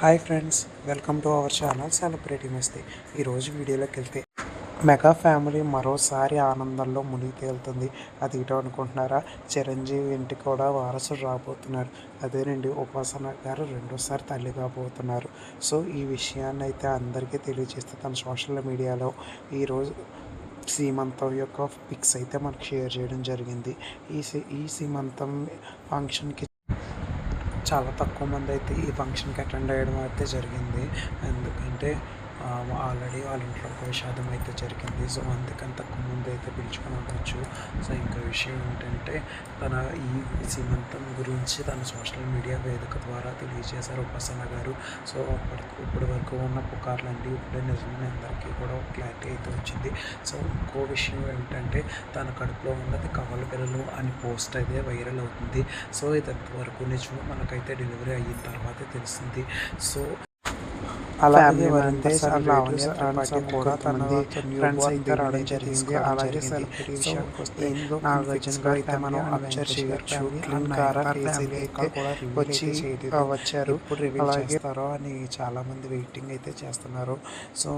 Hi friends welcome to our channel celebrity Masti ఈరోజు వీడియోలోకి వెళ్తే మెగా ఫ్యామిలీ మరోసారి ఆనందంలో మునిగి తేలుతుంది అది ఇటో అనుకుంటున్నారా? చిరంజీవి ఇంటికి కూడా వారసుడు రాబోతున్నారు. అదేనండి ఉపాసన గారు రెండోసారి తల్లి కాబోతున్నారు. సో ఈ విషయాన్ని అయితే అందరికీ తెలియజేస్తే తన సోషల్ మీడియాలో ఈరోజు సీమంతం యొక్క పిక్స్ అయితే మనకు షేర్ చేయడం జరిగింది. ఈ సీ ఈ సీమంతం ఫంక్షన్కి చాలా తక్కువ మంది అయితే ఈ ఫంక్షన్కి అటెండ్ అయ్యడం అయితే జరిగింది. ఎందుకంటే ఆల్రెడీ వాళ్ళ ఇంట్లో ఒక విషాదం అయితే జరిగింది. సో అందుకని తక్కువ ముందు అయితే పిలుచుకొని ఉండవచ్చు సో ఇంకో విషయం ఏంటంటే తన ఈ సీమంతం గురించి తన సోషల్ మీడియా వేదిక ద్వారా తెలియజేశారు ఉపాసన గారు. సో అప్పటి ఇప్పటి వరకు ఉన్న పుకార్లండి ఇప్పుడే నిజమైన అందరికీ కూడా క్లారిటీ అయితే వచ్చింది. సో ఇంకో విషయం ఏంటంటే తన కడుపులో ఉన్నది కవల పిల్లలు అని పోస్ట్ అయితే వైరల్ అవుతుంది. సో ఇది వరకు నిజం మనకైతే డెలివరీ అయిన తర్వాతే తెలిసింది. సో అలాగే లావణ్య త్రిపాఠి కూడా తన ఫ్రెండ్స్ రావడం జరిగింది. అలాగే సెలబ్రిటీ విషయానికి వస్తే నాగార్జున గారు అయితే మనం అబ్జర్వ్ చేయొచ్చు క్లీన్ కారా వచ్చి వచ్చారు. అలాగే అని చాలా మంది వెయిటింగ్ అయితే చేస్తున్నారు. సో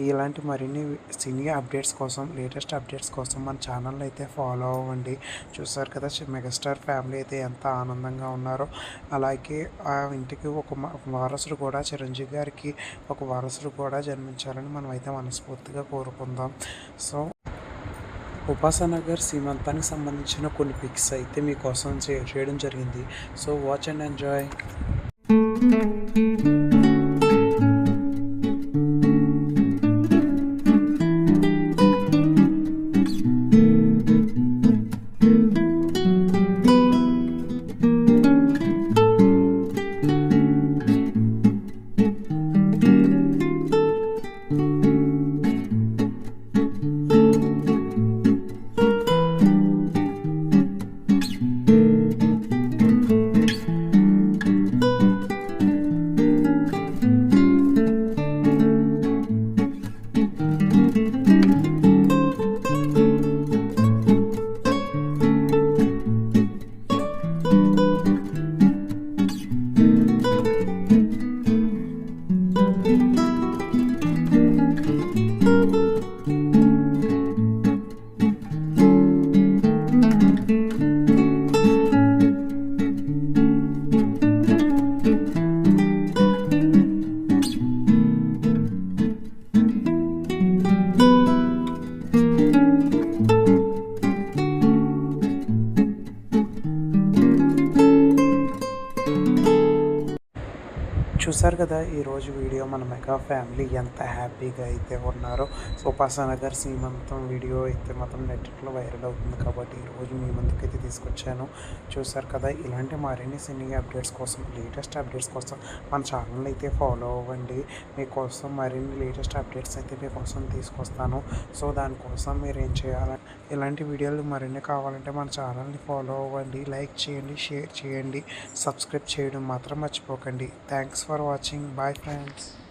ఇలాంటి మరిన్ని సినీ అప్డేట్స్ కోసం లేటెస్ట్ అప్డేట్స్ కోసం మన ఛానల్ అయితే ఫాలో అవ్వండి. చూసారు కదా మెగాస్టార్ ఫ్యామిలీ అయితే ఎంత ఆనందంగా ఉన్నారో. అలాగే ఆ ఇంటికి ఒక వారసుడు కూడా చిరంజీవి గారికి ఒక వారసుడు కూడా జన్మించాలని మనం అయితే మనస్ఫూర్తిగా కోరుకుందాం. సో ఉపాసనగర్ సీమంతానికి సంబంధించిన కొన్ని పిక్స్ అయితే మీకోసం చేయడం జరిగింది. So watch and enjoy. చూసారు కదా ఈరోజు వీడియో మన మెగా ఫ్యామిలీ ఎంత హ్యాపీగా అయితే ఉన్నారో. సో ఉపాసన సీమంతం వీడియో అయితే మొత్తం నెట్లో వైరల్ అవుతుంది కాబట్టి ఈరోజు మీ ముందుకైతే తీసుకొచ్చాను. చూసారు కదా ఇలాంటి మరిన్ని సినీ అప్డేట్స్ కోసం లేటెస్ట్ అప్డేట్స్ కోసం మన ఛానల్ అయితే ఫాలో అవ్వండి. మీకోసం మరిన్ని లేటెస్ట్ అప్డేట్స్ అయితే మీకోసం తీసుకొస్తాను. సో దానికోసం మీరు ఏం చేయాలి ఇలాంటి వీడియోలు మరిన్ని కావాలంటే మన ఛానల్ని ఫాలో అవ్వండి. లైక్ చేయండి షేర్ చేయండి. సబ్స్క్రైబ్ చేయడం మాత్రం మర్చిపోకండి. Thanks for for watching. Bye friends.